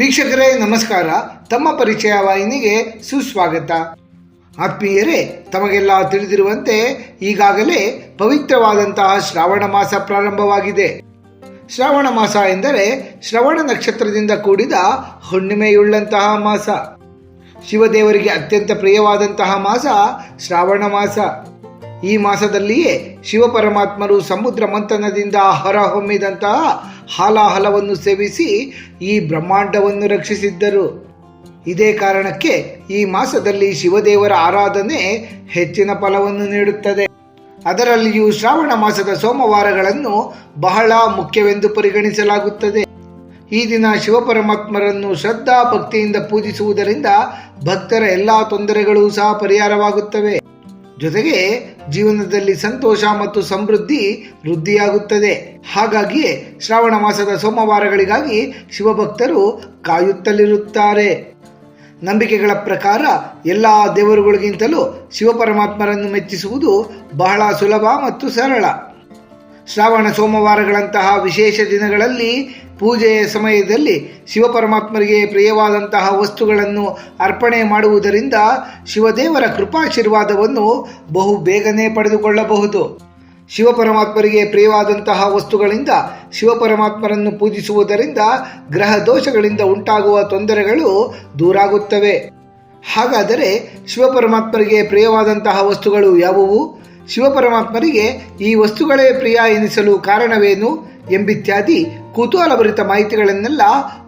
ವೀಕ್ಷಕರೇ, ನಮಸ್ಕಾರ. ತಮ್ಮ ಪರಿಚಯ ವಾಹಿನಿಗೆ ಸುಸ್ವಾಗತ. ಆತ್ಮೀಯರೇ, ತಮಗೆಲ್ಲ ತಿಳಿದಿರುವಂತೆ ಈಗಾಗಲೇ ಪವಿತ್ರವಾದಂತಹ ಶ್ರಾವಣ ಮಾಸ ಪ್ರಾರಂಭವಾಗಿದೆ. ಶ್ರಾವಣ ಮಾಸ ಎಂದರೆ ಶ್ರವಣ ನಕ್ಷತ್ರದಿಂದ ಕೂಡಿದ ಹುಣ್ಣಿಮೆಯುಳ್ಳಂತಹ ಮಾಸ. ಶಿವದೇವರಿಗೆ ಅತ್ಯಂತ ಪ್ರಿಯವಾದಂತಹ ಮಾಸ ಶ್ರಾವಣ ಮಾಸ. ಈ ಮಾಸದಲ್ಲಿಯೇ ಶಿವಪರಮಾತ್ಮರು ಸಮುದ್ರ ಮಂಥನದಿಂದ ಹೊರಹೊಮ್ಮಿದಂತಹ ಹಾಲಾಹಲವನ್ನು ಸೇವಿಸಿ ಈ ಬ್ರಹ್ಮಾಂಡವನ್ನು ರಕ್ಷಿಸಿದ್ದರು. ಇದೇ ಕಾರಣಕ್ಕೆ ಈ ಮಾಸದಲ್ಲಿ ಶಿವದೇವರ ಆರಾಧನೆ ಹೆಚ್ಚಿನ ಫಲವನ್ನು ನೀಡುತ್ತದೆ. ಅದರಲ್ಲಿಯೂ ಶ್ರಾವಣ ಮಾಸದ ಸೋಮವಾರಗಳನ್ನು ಬಹಳ ಮುಖ್ಯವೆಂದು ಪರಿಗಣಿಸಲಾಗುತ್ತದೆ. ಈ ದಿನ ಶಿವಪರಮಾತ್ಮರನ್ನು ಶ್ರದ್ಧಾ ಭಕ್ತಿಯಿಂದ ಪೂಜಿಸುವುದರಿಂದ ಭಕ್ತರ ಎಲ್ಲ ತೊಂದರೆಗಳು ಸಹ ಪರಿಹಾರವಾಗುತ್ತವೆ. ಜೊತೆಗೆ ಜೀವನದಲ್ಲಿ ಸಂತೋಷ ಮತ್ತು ಸಮೃದ್ಧಿ ವೃದ್ಧಿಯಾಗುತ್ತದೆ. ಹಾಗಾಗಿಯೇ ಶ್ರಾವಣ ಮಾಸದ ಸೋಮವಾರಗಳಿಗಾಗಿ ಶಿವಭಕ್ತರು ಕಾಯುತ್ತಲಿರುತ್ತಾರೆ. ನಂಬಿಕೆಗಳ ಪ್ರಕಾರ ಎಲ್ಲ ದೇವರುಗಳಿಗಿಂತಲೂ ಶಿವಪರಮಾತ್ಮರನ್ನು ಮೆಚ್ಚಿಸುವುದು ಬಹಳ ಸುಲಭ ಮತ್ತು ಸರಳ. ಶ್ರಾವಣ ಸೋಮವಾರಗಳಂತಹ ವಿಶೇಷ ದಿನಗಳಲ್ಲಿ ಪೂಜೆಯ ಸಮಯದಲ್ಲಿ ಶಿವಪರಮಾತ್ಮರಿಗೆ ಪ್ರಿಯವಾದಂತಹ ವಸ್ತುಗಳನ್ನು ಅರ್ಪಣೆ ಮಾಡುವುದರಿಂದ ಶಿವದೇವರ ಕೃಪಾಶೀರ್ವಾದವನ್ನು ಬಹು ಬೇಗನೆ ಪಡೆದುಕೊಳ್ಳಬಹುದು. ಶಿವಪರಮಾತ್ಮರಿಗೆ ಪ್ರಿಯವಾದಂತಹ ವಸ್ತುಗಳಿಂದ ಶಿವಪರಮಾತ್ಮರನ್ನು ಪೂಜಿಸುವುದರಿಂದ ಗ್ರಹ ದೋಷಗಳಿಂದ ಉಂಟಾಗುವ ತೊಂದರೆಗಳು ದೂರಾಗುತ್ತವೆ. ಹಾಗಾದರೆ ಶಿವಪರಮಾತ್ಮರಿಗೆ ಪ್ರಿಯವಾದಂತಹ ವಸ್ತುಗಳು ಯಾವುವು? ಶಿವಪರಮಾತ್ಮರಿಗೆ ಈ ವಸ್ತುಗಳೇ ಪ್ರಿಯ ಎನಿಸಲು ಕಾರಣವೇನು ಎಂಬಿತ್ಯಾದಿ ಕುತೂಹಲಭರಿತ ಮಾಹಿತಿಗಳನ್ನೆಲ್ಲ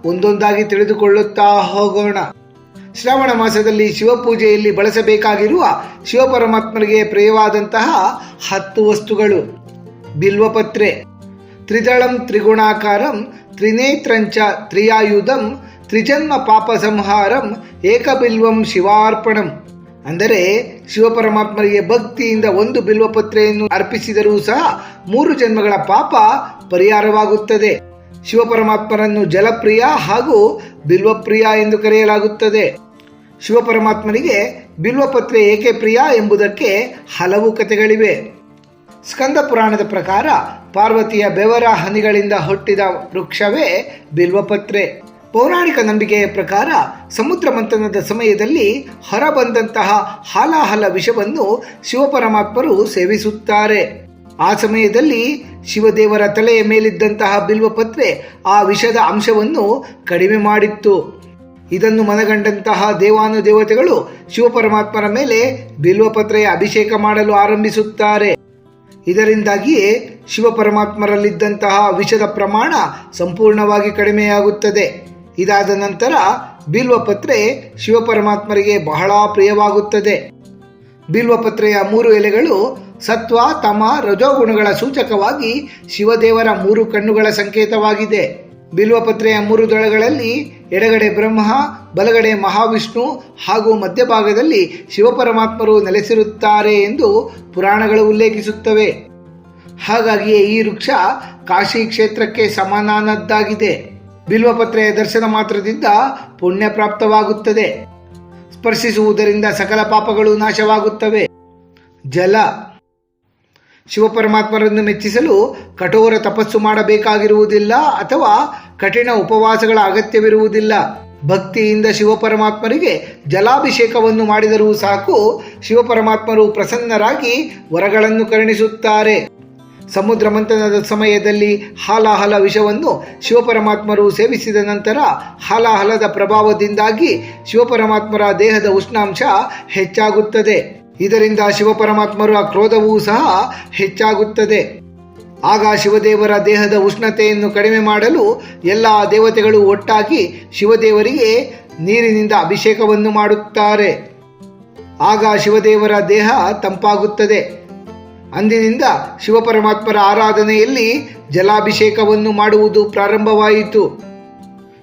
ಒಂದೊಂದಾಗಿ ತಿಳಿದುಕೊಳ್ಳುತ್ತಾ ಹೋಗೋಣ. ಶ್ರಾವಣ ಮಾಸದಲ್ಲಿ ಶಿವಪೂಜೆಯಲ್ಲಿ ಬಳಸಬೇಕಾಗಿರುವ ಶಿವಪರಮಾತ್ಮರಿಗೆ ಪ್ರಿಯವಾದಂತಹ ಹತ್ತು ವಸ್ತುಗಳು. ಬಿಲ್ವಪತ್ರೆ, ತ್ರಿದಳಂ ತ್ರಿಗುಣಾಕಾರಂ, ತ್ರಿನೇತ್ರಂಚ ತ್ರಿಯಾಯುಧಂ, ತ್ರಿಜನ್ಮ ಪಾಪ ಸಂಹಾರಂ, ಏಕಬಿಲ್ವಂ ಶಿವಾರ್ಪಣಂ. ಅಂದರೆ ಶಿವಪರಮಾತ್ಮರಿಗೆ ಭಕ್ತಿಯಿಂದ ಒಂದು ಬಿಲ್ವಪತ್ರೆಯನ್ನು ಅರ್ಪಿಸಿದರೂ ಸಹ ಮೂರು ಜನ್ಮಗಳ ಪಾಪ ಪರಿಹಾರವಾಗುತ್ತದೆ. ಶಿವಪರಮಾತ್ಮರನ್ನು ಜಲಪ್ರಿಯ ಹಾಗೂ ಬಿಲ್ವಪ್ರಿಯ ಎಂದು ಕರೆಯಲಾಗುತ್ತದೆ. ಶಿವಪರಮಾತ್ಮನಿಗೆ ಬಿಲ್ವಪತ್ರೆ ಏಕೆ ಪ್ರಿಯ ಎಂಬುದಕ್ಕೆ ಹಲವು ಕಥೆಗಳಿವೆ. ಸ್ಕಂದ ಪುರಾಣದ ಪ್ರಕಾರ ಪಾರ್ವತಿಯ ಬೆವರ ಹನಿಗಳಿಂದ ಹುಟ್ಟಿದ ವೃಕ್ಷವೇ ಬಿಲ್ವಪತ್ರೆ ಪೌರಾಣಿಕ ನಂಬಿಕೆಯ ಪ್ರಕಾರ ಸಮುದ್ರ ಮಂಥನದ ಸಮಯದಲ್ಲಿ ಹೊರಬಂದಂತಹ ಹಾಲಾಹಲ ವಿಷವನ್ನು ಶಿವಪರಮಾತ್ಮರು ಸೇವಿಸುತ್ತಾರೆ. ಆ ಸಮಯದಲ್ಲಿ ಶಿವದೇವರ ತಲೆಯ ಮೇಲಿದ್ದಂತಹ ಬಿಲ್ವಪತ್ರೆ ಆ ವಿಷದ ಅಂಶವನ್ನು ಕಡಿಮೆ ಮಾಡಿತ್ತು. ಇದನ್ನು ಮನಗಂಡಂತಹ ದೇವಾನುದೇವತೆಗಳು ಶಿವಪರಮಾತ್ಮರ ಮೇಲೆ ಬಿಲ್ವಪತ್ರೆಯ ಅಭಿಷೇಕ ಮಾಡಲು ಆರಂಭಿಸುತ್ತಾರೆ. ಇದರಿಂದಾಗಿಯೇ ಶಿವಪರಮಾತ್ಮರಲ್ಲಿದ್ದಂತಹ ವಿಷದ ಪ್ರಮಾಣ ಸಂಪೂರ್ಣವಾಗಿ ಕಡಿಮೆಯಾಗುತ್ತದೆ. ಇದಾದ ನಂತರ ಬಿಲ್ವಪತ್ರೆ ಶಿವಪರಮಾತ್ಮರಿಗೆ ಬಹಳ ಪ್ರಿಯವಾಗುತ್ತದೆ. ಬಿಲ್ವಪತ್ರೆಯ ಮೂರು ಎಲೆಗಳು ಸತ್ವ, ತಮ ರಜೋಗುಣಗಳ ಸೂಚಕವಾಗಿ ಶಿವದೇವರ ಮೂರು ಕಣ್ಣುಗಳ ಸಂಕೇತವಾಗಿದೆ. ಬಿಲ್ವಪತ್ರೆಯ ಮೂರು ದಳಗಳಲ್ಲಿ ಎಡಗಡೆ ಬ್ರಹ್ಮ, ಬಲಗಡೆ ಮಹಾವಿಷ್ಣು ಹಾಗೂ ಮಧ್ಯಭಾಗದಲ್ಲಿ ಶಿವಪರಮಾತ್ಮರು ನೆಲೆಸಿರುತ್ತಾರೆ ಎಂದು ಪುರಾಣಗಳು ಉಲ್ಲೇಖಿಸುತ್ತವೆ. ಹಾಗಾಗಿಯೇ ಈ ವೃಕ್ಷ ಕಾಶಿ ಕ್ಷೇತ್ರಕ್ಕೆ ಸಮಾನಾನದ್ದಾಗಿದೆ. ಬಿಲ್ವಪತ್ರೆಯ ದರ್ಶನ ಮಾತ್ರದಿಂದ ಪುಣ್ಯ ಪ್ರಾಪ್ತವಾಗುತ್ತದೆ. ಸ್ಪರ್ಶಿಸುವುದರಿಂದ ಸಕಲ ಪಾಪಗಳು ನಾಶವಾಗುತ್ತವೆ. ಜಲ ಶಿವಪರಮಾತ್ಮರನ್ನು ಮೆಚ್ಚಿಸಲು ಕಠೋರ ತಪಸ್ಸು ಮಾಡಬೇಕಾಗಿರುವುದಿಲ್ಲ ಅಥವಾ ಕಠಿಣ ಉಪವಾಸಗಳ ಅಗತ್ಯವಿರುವುದಿಲ್ಲ. ಭಕ್ತಿಯಿಂದ ಶಿವಪರಮಾತ್ಮರಿಗೆ ಜಲಾಭಿಷೇಕವನ್ನು ಮಾಡಿದರೂ ಸಾಕು, ಶಿವಪರಮಾತ್ಮರು ಪ್ರಸನ್ನರಾಗಿ ವರಗಳನ್ನು ಕರುಣಿಸುತ್ತಾರೆ. ಸಮುದ್ರ ಮಂಥನದ ಸಮಯದಲ್ಲಿ ಹಾಲಾಹಲ ವಿಷವನ್ನು ಶಿವಪರಮಾತ್ಮರು ಸೇವಿಸಿದ ನಂತರ ಹಾಲಾಹಲದ ಪ್ರಭಾವದಿಂದಾಗಿ ಶಿವಪರಮಾತ್ಮರ ದೇಹದ ಉಷ್ಣಾಂಶ ಹೆಚ್ಚಾಗುತ್ತದೆ. ಇದರಿಂದ ಶಿವಪರಮಾತ್ಮರ ಕ್ರೋಧವೂ ಸಹ ಹೆಚ್ಚಾಗುತ್ತದೆ. ಆಗ ಶಿವದೇವರ ದೇಹದ ಉಷ್ಣತೆಯನ್ನು ಕಡಿಮೆ ಮಾಡಲು ಎಲ್ಲ ದೇವತೆಗಳು ಒಟ್ಟಾಗಿ ಶಿವದೇವರಿಗೆ ನೀರಿನಿಂದ ಅಭಿಷೇಕವನ್ನು ಮಾಡುತ್ತಾರೆ. ಆಗ ಶಿವದೇವರ ದೇಹ ತಂಪಾಗುತ್ತದೆ. ಅಂದಿನಿಂದ ಶಿವಪರಮಾತ್ಮರ ಆರಾಧನೆಯಲ್ಲಿ ಜಲಾಭಿಷೇಕವನ್ನು ಮಾಡುವುದು ಪ್ರಾರಂಭವಾಯಿತು.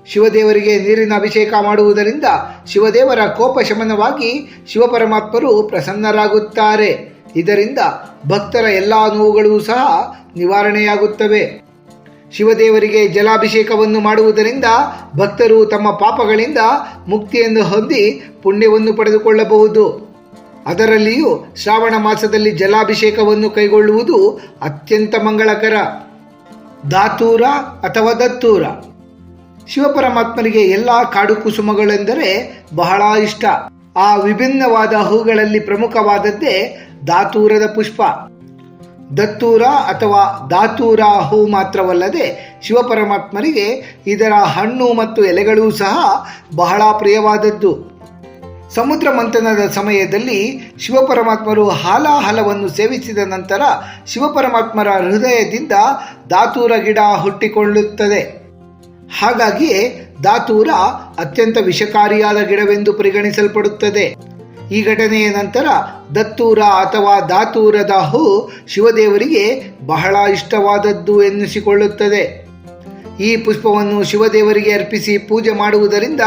ಶಿವದೇವರಿಗೆ ನೀರಿನ ಅಭಿಷೇಕ ಮಾಡುವುದರಿಂದ ಶಿವದೇವರ ಕೋಪ ಶಮನವಾಗಿ ಶಿವಪರಮಾತ್ಮರು ಪ್ರಸನ್ನರಾಗುತ್ತಾರೆ. ಇದರಿಂದ ಭಕ್ತರ ಎಲ್ಲ ನೋವುಗಳು ಸಹ ನಿವಾರಣೆಯಾಗುತ್ತವೆ. ಶಿವದೇವರಿಗೆ ಜಲಾಭಿಷೇಕವನ್ನು ಮಾಡುವುದರಿಂದ ಭಕ್ತರು ತಮ್ಮ ಪಾಪಗಳಿಂದ ಮುಕ್ತಿಯನ್ನು ಹೊಂದಿ ಪುಣ್ಯವನ್ನು ಪಡೆದುಕೊಳ್ಳಬಹುದು. ಅದರಲ್ಲಿಯೂ ಶ್ರಾವಣ ಮಾಸದಲ್ಲಿ ಜಲಾಭಿಷೇಕವನ್ನು ಕೈಗೊಳ್ಳುವುದು ಅತ್ಯಂತ ಮಂಗಳಕರ. ದಾತೂರ ಅಥವಾ ದತ್ತೂರ. ಶಿವಪರಮಾತ್ಮನಿಗೆ ಎಲ್ಲ ಕಾಡು ಕುಸುಮಗಳೆಂದರೆ ಬಹಳ ಇಷ್ಟ. ಆ ವಿಭಿನ್ನವಾದ ಹೂಗಳಲ್ಲಿ ಪ್ರಮುಖವಾದದ್ದೇ ದಾತೂರದ ಪುಷ್ಪ. ದತ್ತೂರ ಅಥವಾ ದಾತೂರ ಹೂ ಮಾತ್ರವಲ್ಲದೆ ಶಿವಪರಮಾತ್ಮನಿಗೆ ಇದರ ಹಣ್ಣು ಮತ್ತು ಎಲೆಗಳೂ ಸಹ ಬಹಳ ಪ್ರಿಯವಾದದ್ದು. ಸಮುದ್ರ ಮಂಥನದ ಸಮಯದಲ್ಲಿ ಶಿವಪರಮಾತ್ಮರು ಹಾಲಾಹಲವನ್ನು ಸೇವಿಸಿದ ನಂತರ ಶಿವಪರಮಾತ್ಮರ ಹೃದಯದಿಂದ ದಾತೂರ ಗಿಡ ಹುಟ್ಟಿಕೊಳ್ಳುತ್ತದೆ. ಹಾಗಾಗಿಯೇ ದಾತೂರ ಅತ್ಯಂತ ವಿಷಕಾರಿಯಾದ ಗಿಡವೆಂದು ಪರಿಗಣಿಸಲ್ಪಡುತ್ತದೆ. ಈ ಘಟನೆಯ ನಂತರ ದತ್ತೂರ ಅಥವಾ ದಾತೂರದ ಹೂ ಶಿವದೇವರಿಗೆ ಬಹಳ ಇಷ್ಟವಾದದ್ದು ಎನ್ನಿಸಿಕೊಳ್ಳುತ್ತದೆ. ಈ ಪುಷ್ಪವನ್ನು ಶಿವದೇವರಿಗೆ ಅರ್ಪಿಸಿ ಪೂಜೆ ಮಾಡುವುದರಿಂದ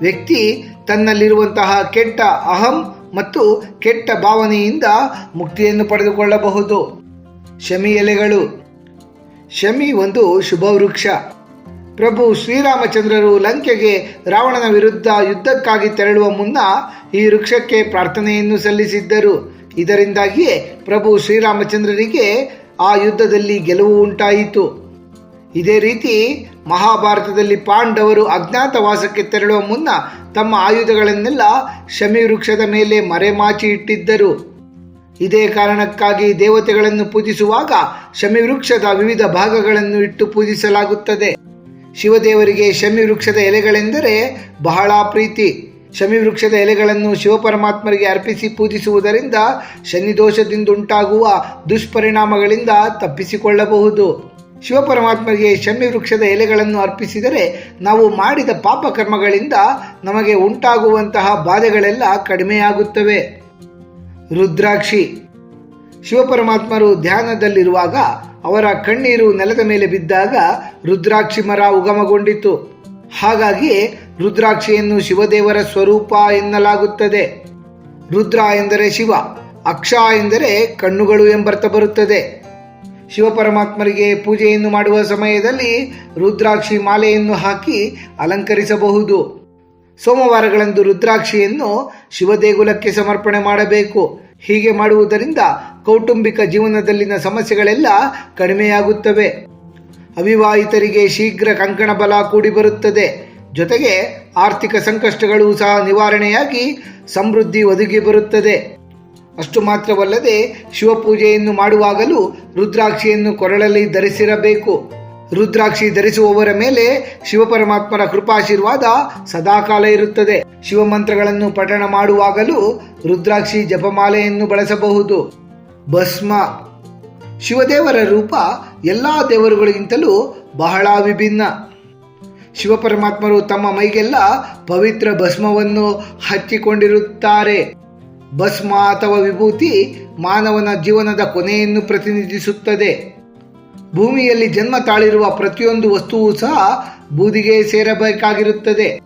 ವ್ಯಕ್ತಿ ತನ್ನಲ್ಲಿರುವಂತಹ ಕೆಟ್ಟ ಅಹಂ ಮತ್ತು ಕೆಟ್ಟ ಭಾವನೆಯಿಂದ ಮುಕ್ತಿಯನ್ನು ಪಡೆದುಕೊಳ್ಳಬಹುದು. ಶಮಿ ಎಲೆಗಳು. ಶಮಿ ಒಂದು ಶುಭ ವೃಕ್ಷ ಪ್ರಭು ಶ್ರೀರಾಮಚಂದ್ರರು ಲಂಕೆಗೆ ರಾವಣನ ವಿರುದ್ಧ ಯುದ್ಧಕ್ಕಾಗಿ ತೆರಳುವ ಮುನ್ನ ಈ ವೃಕ್ಷಕ್ಕೆ ಪ್ರಾರ್ಥನೆಯನ್ನು ಸಲ್ಲಿಸಿದ್ದರು. ಇದರಿಂದಾಗಿಯೇ ಪ್ರಭು ಶ್ರೀರಾಮಚಂದ್ರರಿಗೆ ಆ ಯುದ್ಧದಲ್ಲಿ ಗೆಲುವು ಉಂಟಾಯಿತು. ಇದೇ ರೀತಿ ಮಹಾಭಾರತದಲ್ಲಿ ಪಾಂಡವರು ಅಜ್ಞಾತವಾಸಕ್ಕೆ ತೆರಳುವ ಮುನ್ನ ತಮ್ಮ ಆಯುಧಗಳನ್ನೆಲ್ಲ ಶಮಿ ವೃಕ್ಷದ ಮೇಲೆ ಮರೆಮಾಚಿ ಇಟ್ಟಿದ್ದರು. ಇದೇ ಕಾರಣಕ್ಕಾಗಿ ದೇವತೆಗಳನ್ನು ಪೂಜಿಸುವಾಗ ಶಮಿ ವೃಕ್ಷದ ವಿವಿಧ ಭಾಗಗಳನ್ನು ಇಟ್ಟು ಪೂಜಿಸಲಾಗುತ್ತದೆ. ಶಿವದೇವರಿಗೆ ಶಮಿ ವೃಕ್ಷದ ಎಲೆಗಳೆಂದರೆ ಬಹಳ ಪ್ರೀತಿ. ಶಮಿ ವೃಕ್ಷದ ಎಲೆಗಳನ್ನು ಶಿವಪರಮಾತ್ಮರಿಗೆ ಅರ್ಪಿಸಿ ಪೂಜಿಸುವುದರಿಂದ ಶನಿದೋಷದಿಂದುಂಟಾಗುವ ದುಷ್ಪರಿಣಾಮಗಳಿಂದ ತಪ್ಪಿಸಿಕೊಳ್ಳಬಹುದು. ಶಿವಪರಮಾತ್ಮರಿಗೆ ಶಮಿ ವೃಕ್ಷದ ಎಲೆಗಳನ್ನು ಅರ್ಪಿಸಿದರೆ ನಾವು ಮಾಡಿದ ಪಾಪಕರ್ಮಗಳಿಂದ ನಮಗೆ ಉಂಟಾಗುವಂತಹ ಬಾಧೆಗಳೆಲ್ಲ ಕಡಿಮೆಯಾಗುತ್ತವೆ. ರುದ್ರಾಕ್ಷಿ. ಶಿವಪರಮಾತ್ಮರು ಧ್ಯಾನದಲ್ಲಿರುವಾಗ ಅವರ ಕಣ್ಣೀರು ನೆಲದ ಮೇಲೆ ಬಿದ್ದಾಗ ರುದ್ರಾಕ್ಷಿ ಮರ ಉಗಮಗೊಂಡಿತು. ಹಾಗಾಗಿ ರುದ್ರಾಕ್ಷಿಯನ್ನು ಶಿವದೇವರ ಸ್ವರೂಪ ಎನ್ನಲಾಗುತ್ತದೆ. ರುದ್ರ ಎಂದರೆ ಶಿವ, ಅಕ್ಷ ಎಂದರೆ ಕಣ್ಣುಗಳು ಎಂಬರ್ಥ ಬರುತ್ತದೆ. ಶಿವಪರಮಾತ್ಮರಿಗೆ ಪೂಜೆಯನ್ನು ಮಾಡುವ ಸಮಯದಲ್ಲಿ ರುದ್ರಾಕ್ಷಿ ಮಾಲೆಯನ್ನು ಹಾಕಿ ಅಲಂಕರಿಸಬಹುದು. ಸೋಮವಾರಗಳಂದು ರುದ್ರಾಕ್ಷಿಯನ್ನು ಶಿವದೇಗುಲಕ್ಕೆ ಸಮರ್ಪಣೆ ಮಾಡಬೇಕು. ಹೀಗೆ ಮಾಡುವುದರಿಂದ ಕೌಟುಂಬಿಕ ಜೀವನದಲ್ಲಿನ ಸಮಸ್ಯೆಗಳೆಲ್ಲ ಕಡಿಮೆಯಾಗುತ್ತವೆ. ಅವಿವಾಹಿತರಿಗೆ ಶೀಘ್ರ ಕಂಕಣ ಬಲ ಕೂಡಿ ಬರುತ್ತದೆ. ಜೊತೆಗೆ ಆರ್ಥಿಕ ಸಂಕಷ್ಟಗಳು ಸಹ ನಿವಾರಣೆಯಾಗಿ ಸಮೃದ್ಧಿ ಒದಗಿ ಬರುತ್ತದೆ. ಅಷ್ಟು ಮಾತ್ರವಲ್ಲದೆ ಶಿವಪೂಜೆಯನ್ನು ಮಾಡುವಾಗಲೂ ರುದ್ರಾಕ್ಷಿಯನ್ನು ಕೊರಳಲ್ಲಿ ಧರಿಸಿರಬೇಕು. ರುದ್ರಾಕ್ಷಿ ಧರಿಸುವವರ ಮೇಲೆ ಶಿವಪರಮಾತ್ಮರ ಕೃಪಾಶೀರ್ವಾದ ಸದಾಕಾಲ ಇರುತ್ತದೆ. ಶಿವಮಂತ್ರಗಳನ್ನು ಪಠಣ ಮಾಡುವಾಗಲೂ ರುದ್ರಾಕ್ಷಿ ಜಪಮಾಲೆಯನ್ನು ಬಳಸಬಹುದು. ಭಸ್ಮ. ಶಿವದೇವರ ರೂಪ ಎಲ್ಲ ದೇವರುಗಳಿಗಿಂತಲೂ ಬಹಳ ವಿಭಿನ್ನ. ಶಿವಪರಮಾತ್ಮರು ತಮ್ಮ ಮೈಗೆಲ್ಲ ಪವಿತ್ರ ಭಸ್ಮವನ್ನು ಹಚ್ಚಿಕೊಂಡಿರುತ್ತಾರೆ. ಭಸ್ಮ ಅಥವಾ ವಿಭೂತಿ ಮಾನವನ ಜೀವನದ ಕೊನೆಯನ್ನು ಪ್ರತಿನಿಧಿಸುತ್ತದೆ. ಭೂಮಿಯಲ್ಲಿ ಜನ್ಮ ತಾಳಿರುವ ಪ್ರತಿಯೊಂದು ವಸ್ತುವು ಸಹ ಬೂದಿಗೆ ಸೇರಬೇಕಾಗಿರುತ್ತದೆ.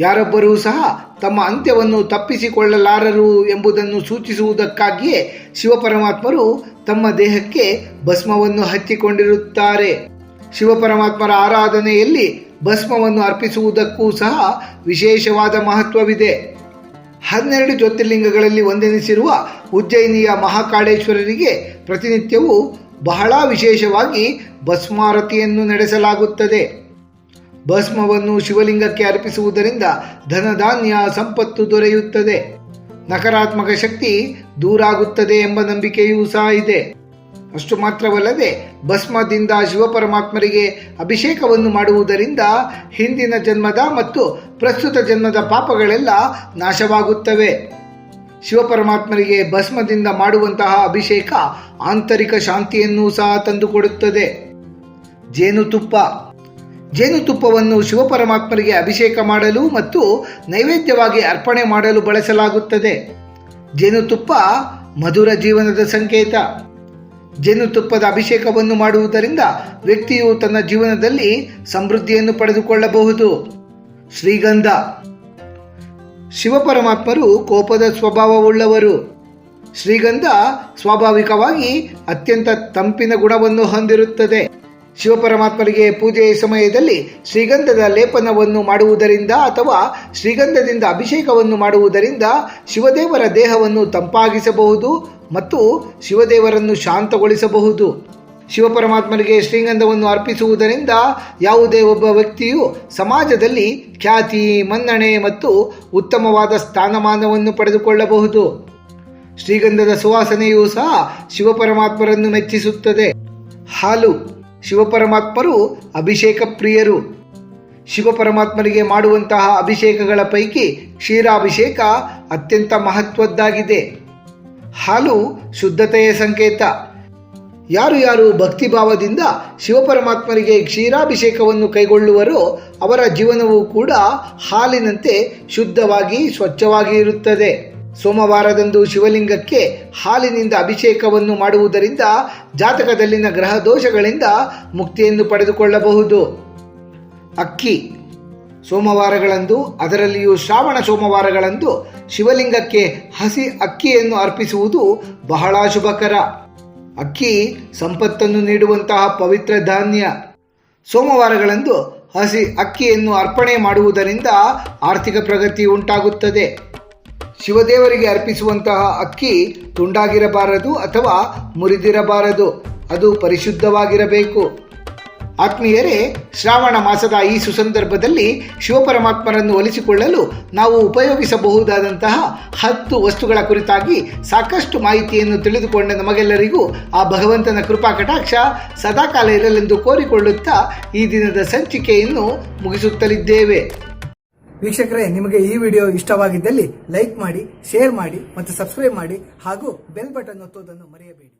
ಯಾರೊಬ್ಬರೂ ಸಹ ತಮ್ಮ ಅಂತ್ಯವನ್ನು ತಪ್ಪಿಸಿಕೊಳ್ಳಲಾರರು ಎಂಬುದನ್ನು ಸೂಚಿಸುವುದಕ್ಕಾಗಿಯೇ ಶಿವಪರಮಾತ್ಮರು ತಮ್ಮ ದೇಹಕ್ಕೆ ಭಸ್ಮವನ್ನು ಹಚ್ಚಿಕೊಂಡಿರುತ್ತಾರೆ. ಶಿವಪರಮಾತ್ಮರ ಆರಾಧನೆಯಲ್ಲಿ ಭಸ್ಮವನ್ನು ಅರ್ಪಿಸುವುದಕ್ಕೂ ಸಹ ವಿಶೇಷವಾದ ಮಹತ್ವವಿದೆ. ಹನ್ನೆರಡು ಜ್ಯೋತಿರ್ಲಿಂಗಗಳಲ್ಲಿ ಒಂದೆನಿಸಿರುವ ಉಜ್ಜಯಿನಿಯ ಮಹಾಕಾಳೇಶ್ವರರಿಗೆ ಪ್ರತಿನಿತ್ಯವೂ ಬಹಳ ವಿಶೇಷವಾಗಿ ಭಸ್ಮಾರತಿಯನ್ನು ನಡೆಸಲಾಗುತ್ತದೆ. ಭಸ್ಮವನ್ನು ಶಿವಲಿಂಗಕ್ಕೆ ಅರ್ಪಿಸುವುದರಿಂದ ಧನಧಾನ್ಯ ಸಂಪತ್ತು ದೊರೆಯುತ್ತದೆ. ನಕಾರಾತ್ಮಕ ಶಕ್ತಿ ದೂರಾಗುತ್ತದೆ ಎಂಬ ನಂಬಿಕೆಯೂ ಸಹ ಇದೆ. ಅಷ್ಟು ಮಾತ್ರವಲ್ಲದೆ ಭಸ್ಮದಿಂದ ಶಿವಪರಮಾತ್ಮರಿಗೆ ಅಭಿಷೇಕವನ್ನು ಮಾಡುವುದರಿಂದ ಹಿಂದಿನ ಜನ್ಮದ ಮತ್ತು ಪ್ರಸ್ತುತ ಜನ್ಮದ ಪಾಪಗಳೆಲ್ಲ ನಾಶವಾಗುತ್ತವೆ. ಶಿವಪರಮಾತ್ಮರಿಗೆ ಭಸ್ಮದಿಂದ ಮಾಡುವಂತಹ ಅಭಿಷೇಕ ಆಂತರಿಕ ಶಾಂತಿಯನ್ನು ಸಹ ತಂದುಕೊಡುತ್ತದೆ. ಜೇನುತುಪ್ಪ. ಜೇನುತುಪ್ಪವನ್ನು ಶಿವಪರಮಾತ್ಮರಿಗೆ ಅಭಿಷೇಕ ಮಾಡಲು ಮತ್ತು ನೈವೇದ್ಯವಾಗಿ ಅರ್ಪಣೆ ಮಾಡಲು ಬಳಸಲಾಗುತ್ತದೆ. ಜೇನುತುಪ್ಪ ಮಧುರ ಜೀವನದ ಸಂಕೇತ. ಜೇನುತುಪ್ಪದ ಅಭಿಷೇಕವನ್ನು ಮಾಡುವುದರಿಂದ ವ್ಯಕ್ತಿಯು ತನ್ನ ಜೀವನದಲ್ಲಿ ಸಮೃದ್ಧಿಯನ್ನು ಪಡೆದುಕೊಳ್ಳಬಹುದು. ಶ್ರೀಗಂಧ. ಶಿವಪರಮಾತ್ಮರು ಕೋಪದ ಸ್ವಭಾವವುಳ್ಳವರು. ಶ್ರೀಗಂಧ ಸ್ವಾಭಾವಿಕವಾಗಿ ಅತ್ಯಂತ ತಂಪಿನ ಗುಣವನ್ನು ಹೊಂದಿರುತ್ತದೆ. ಶಿವಪರಮಾತ್ಮರಿಗೆ ಪೂಜೆಯ ಸಮಯದಲ್ಲಿ ಶ್ರೀಗಂಧದ ಲೇಪನವನ್ನು ಮಾಡುವುದರಿಂದ ಅಥವಾ ಶ್ರೀಗಂಧದಿಂದ ಅಭಿಷೇಕವನ್ನು ಮಾಡುವುದರಿಂದ ಶಿವದೇವರ ದೇಹವನ್ನು ತಂಪಾಗಿಸಬಹುದು ಮತ್ತು ಶಿವದೇವರನ್ನು ಶಾಂತಗೊಳಿಸಬಹುದು. ಶಿವಪರಮಾತ್ಮನಿಗೆ ಶ್ರೀಗಂಧವನ್ನು ಅರ್ಪಿಸುವುದರಿಂದ ಯಾವುದೇ ಒಬ್ಬ ವ್ಯಕ್ತಿಯು ಸಮಾಜದಲ್ಲಿ ಖ್ಯಾತಿ, ಮನ್ನಣೆ ಮತ್ತು ಉತ್ತಮವಾದ ಸ್ಥಾನಮಾನವನ್ನು ಪಡೆದುಕೊಳ್ಳಬಹುದು. ಶ್ರೀಗಂಧದ ಸುವಾಸನೆಯೂ ಸಹ ಶಿವಪರಮಾತ್ಮರನ್ನು ಮೆಚ್ಚಿಸುತ್ತದೆ. ಹಾಲು. ಶಿವಪರಮಾತ್ಮರು ಅಭಿಷೇಕ ಪ್ರಿಯರು. ಶಿವಪರಮಾತ್ಮರಿಗೆ ಮಾಡುವಂತಹ ಅಭಿಷೇಕಗಳ ಪೈಕಿ ಕ್ಷೀರಾಭಿಷೇಕ ಅತ್ಯಂತ ಮಹತ್ವದ್ದಾಗಿದೆ. ಹಾಲು ಶುದ್ಧತೆಯ ಸಂಕೇತ. ಯಾರು ಯಾರು ಭಕ್ತಿಭಾವದಿಂದ ಶಿವಪರಮಾತ್ಮರಿಗೆ ಕ್ಷೀರಾಭಿಷೇಕವನ್ನು ಕೈಗೊಳ್ಳುವರೋ ಅವರ ಜೀವನವೂ ಕೂಡ ಹಾಲಿನಂತೆ ಶುದ್ಧವಾಗಿ ಸ್ವಚ್ಛವಾಗಿ ಇರುತ್ತದೆ. ಸೋಮವಾರದಂದು ಶಿವಲಿಂಗಕ್ಕೆ ಹಾಲಿನಿಂದ ಅಭಿಷೇಕವನ್ನು ಮಾಡುವುದರಿಂದ ಜಾತಕದಲ್ಲಿನ ಗ್ರಹ ದೋಷಗಳಿಂದ ಮುಕ್ತಿಯನ್ನು ಪಡೆದುಕೊಳ್ಳಬಹುದು. ಅಕ್ಕಿ ಸೋಮವಾರಗಳಂದು, ಅದರಲ್ಲಿಯೂ ಶ್ರಾವಣ ಸೋಮವಾರಗಳಂದು ಶಿವಲಿಂಗಕ್ಕೆ ಹಸಿ ಅಕ್ಕಿಯನ್ನು ಅರ್ಪಿಸುವುದು ಬಹಳ ಶುಭಕರ. ಅಕ್ಕಿ ಸಂಪತ್ತನ್ನು ನೀಡುವಂತಹ ಪವಿತ್ರ ಧಾನ್ಯ. ಸೋಮವಾರಗಳಂದು ಹಸಿ ಅಕ್ಕಿಯನ್ನು ಅರ್ಪಣೆ ಮಾಡುವುದರಿಂದ ಆರ್ಥಿಕ ಪ್ರಗತಿ ಉಂಟಾಗುತ್ತದೆ. ಶಿವದೇವರಿಗೆ ಅರ್ಪಿಸುವಂತಹ ಅಕ್ಕಿ ತುಂಡಾಗಿರಬಾರದು ಅಥವಾ ಮುರಿದಿರಬಾರದು. ಅದು ಪರಿಶುದ್ಧವಾಗಿರಬೇಕು. ಆತ್ಮೀಯರೇ, ಶ್ರಾವಣ ಮಾಸದ ಈ ಸುಸಂದರ್ಭದಲ್ಲಿ ಶಿವಪರಮಾತ್ಮರನ್ನು ಒಲಿಸಿಕೊಳ್ಳಲು ನಾವು ಉಪಯೋಗಿಸಬಹುದಾದಂತಹ ಹತ್ತು ವಸ್ತುಗಳ ಕುರಿತಾಗಿ ಸಾಕಷ್ಟು ಮಾಹಿತಿಯನ್ನು ತಿಳಿದುಕೊಂಡ ನಮಗೆಲ್ಲರಿಗೂ ಆ ಭಗವಂತನ ಕೃಪಾ ಕಟಾಕ್ಷ ಸದಾಕಾಲ ಇರಲೆಂದು ಕೋರಿಕೊಳ್ಳುತ್ತಾ ಈ ದಿನದ ಸಂಚಿಕೆಯನ್ನು ಮುಗಿಸುತ್ತಲಿದ್ದೇವೆ. ವೀಕ್ಷಕರೇ, ನಿಮಗೆ ಈ ವಿಡಿಯೋ ಇಷ್ಟವಾಗಿದ್ದಲ್ಲಿ ಲೈಕ್ ಮಾಡಿ, ಶೇರ್ ಮಾಡಿ ಮತ್ತು ಸಬ್ಸ್ಕ್ರೈಬ್ ಮಾಡಿ ಹಾಗೂ ಬೆಲ್ ಬಟನ್ ಒತ್ತುವುದನ್ನು ಮರೆಯಬೇಡಿ.